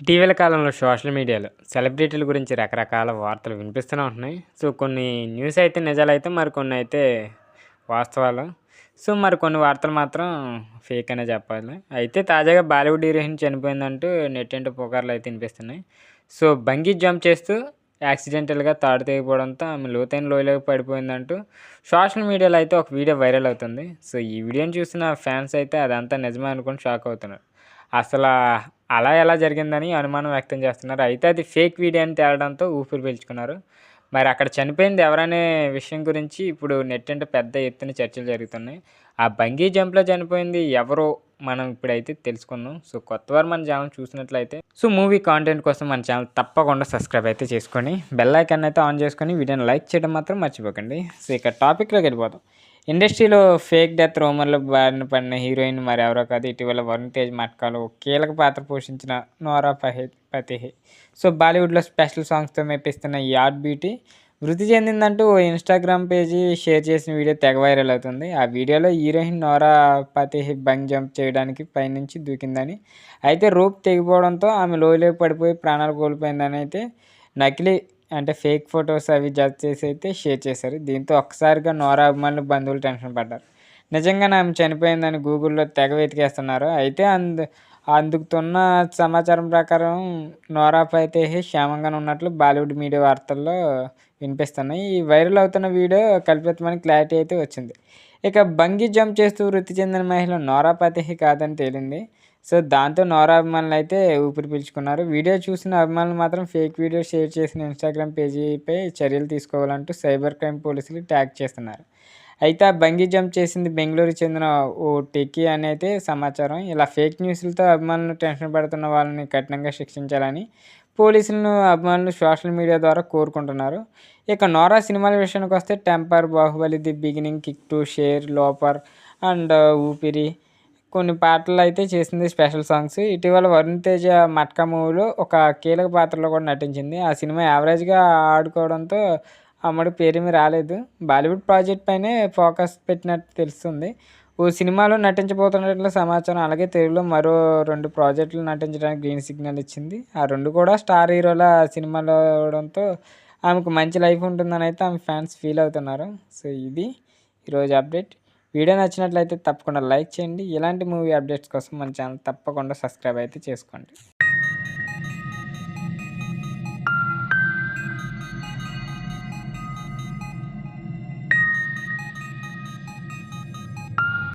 ఇటీవల కాలంలో సోషల్ మీడియాలో సెలబ్రిటీల గురించి రకరకాల వార్తలు వినిపిస్తూనే ఉంటున్నాయి. సో కొన్ని న్యూస్ అయితే నిజాలైతే అయితే మరికొన్ని అయితే వాస్తవాలు. సో మరి కొన్ని వార్తలు మాత్రం ఫేక్ అనే చెప్పాలి. అయితే తాజాగా బాలీవుడ్ హీరోయిన్ చనిపోయిందంటూ నెట్టింటి పుకార్లు అయితే వినిపిస్తున్నాయి. సో బంగీ జంప్ చేస్తూ యాక్సిడెంటల్గా తాడు తెగిపోవడంతో ఆమె లోతైన లోయలోకి పడిపోయిందంటూ సోషల్ మీడియాలో అయితే ఒక వీడియో వైరల్ అవుతుంది. సో ఈ వీడియోని చూసిన ఫ్యాన్స్ అయితే అదంతా నిజమే అనుకుని షాక్ అవుతున్నారు. అసలు అలా ఎలా జరిగిందని అనుమానం వ్యక్తం చేస్తున్నారు. అయితే అది ఫేక్ వీడియో అని తేలడంతో ఊపిరి పీల్చుకున్నారు. మరి అక్కడ చనిపోయింది ఎవరనే విషయం గురించి ఇప్పుడు నెట్టింట పెద్ద ఎత్తున చర్చలు జరుగుతున్నాయి. ఆ బంగీ జంప్లో చనిపోయింది ఎవరో మనం ఇప్పుడైతే తెలుసుకుందాం. సో కొత్త వారు మన ఛానల్ చూసినట్లయితే. సో మూవీ కాంటెంట్ కోసం మన ఛానల్ తప్పకుండా సబ్స్క్రైబ్ అయితే చేసుకొని బెల్ ఐకాన్ అయితే ఆన్ చేసుకొని వీడియోని లైక్ చేయడం మాత్రం మర్చిపోకండి. సో ఇక టాపిక్లోకి వెళ్ళిపోతాం ఇండస్ట్రీలో ఫేక్ డెత్ రోమర్లో బారిన పడిన హీరోయిన్ మరి ఎవరో కాదు. ఇటీవల వరుణ్ తేజ్ మట్కాలో కీలక పాత్ర పోషించిన నోరా ఫహే ఫతేహే సో బాలీవుడ్లో స్పెషల్ సాంగ్స్తో మెప్పిస్తున్న ఈ ఆర్ట్ బ్యూటీ వృద్ధి చెందిందంటూ ఓ ఇన్స్టాగ్రామ్ పేజీ షేర్ చేసిన వీడియో తెగ వైరల్ అవుతుంది. ఆ వీడియోలో హీరోయిన్ నోరా పతిహి బంగ్ జంప్ చేయడానికి పైనుంచి దూకిందని. అయితే రూప్ తెగిపోవడంతో ఆమె లోయలో పడిపోయి ప్రాణాలు కోల్పోయిందని అయితే నకిలీ అంటే ఫేక్ ఫొటోస్ అవి జడ్జ్ చేసి అయితే షేర్ చేశారు. దీంతో ఒక్కసారిగా నోరా అభిమానులు బంధువులు టెన్షన్ పడ్డారు. నిజంగానే ఆమె చనిపోయిందని గూగుల్లో తెగ వెతికేస్తున్నారు. అయితే అందు అందుకుతున్న సమాచారం ప్రకారం నోరాఫ్ అయితే క్షేమంగానే ఉన్నట్లు బాలీవుడ్ మీడియా వార్తల్లో వినిపిస్తున్నాయి. ఈ వైరల్ అవుతున్న వీడియో కల్పితమని క్లారిటీ అయితే వచ్చింది. ఇక బంగి జంప్ చేస్తూ వృత్తి చెందిన మహిళ నోరా ఫతేహి కాదని తేలింది. సో దాంతో నోరా అభిమానులు అయితే ఊపిరి పీల్చుకున్నారు. వీడియో చూసిన అభిమానులు మాత్రం ఫేక్ వీడియో షేర్ చేసిన ఇన్స్టాగ్రామ్ పేజీపై చర్యలు తీసుకోవాలంటూ సైబర్ క్రైమ్ పోలీసులు ట్యాగ్ చేస్తున్నారు. అయితే ఆ బంగీ జంప్ చేసింది బెంగళూరు చెందిన ఓ టెక్కీ అని అయితే సమాచారం. ఇలా ఫేక్ న్యూస్లతో అభిమానులు టెన్షన్ పడుతున్న వాళ్ళని కఠినంగా శిక్షించాలని పోలీసులను అభిమానులు సోషల్ మీడియా ద్వారా కోరుకుంటున్నారు. ఇక నోరా సినిమాల విషయానికి వస్తే Temper Baahubali the Beginning Kick to Sher Loafer and Oopiri కొన్ని పాటలు అయితే చేసింది స్పెషల్ సాంగ్స్. ఇటీవల వరుణ్ తేజ మట్కా మూవీలో ఒక కీలక పాత్రలో కూడా నటించింది. ఆ సినిమా యావరేజ్గా ఆడుకోవడంతో అమ్మడి పేరేమీ రాలేదు. బాలీవుడ్ ప్రాజెక్ట్ పైనే ఫోకస్ పెట్టినట్టు తెలుస్తుంది. ఓ సినిమాలో నటించబోతున్నట్లు సమాచారం అలాగే తెలుగులో మరో రెండు ప్రాజెక్టులు నటించడానికి గ్రీన్ సిగ్నల్ ఇచ్చింది. ఆ రెండు కూడా స్టార్ హీరోల సినిమాలో అవడంతో ఆమెకు మంచి లైఫ్ ఉంటుందని అయితే ఆమె ఫ్యాన్స్ ఫీల్ అవుతున్నారు. సో ఇది ఈరోజు అప్డేట్. వీడియో నచ్చినట్లయితే తప్పకుండా లైక్ చేయండి. ఇలాంటి మూవీ అప్డేట్స్ కోసం మన ఛానల్ తప్పకుండా సబ్స్క్రైబ్ అయితే చేసుకోండి.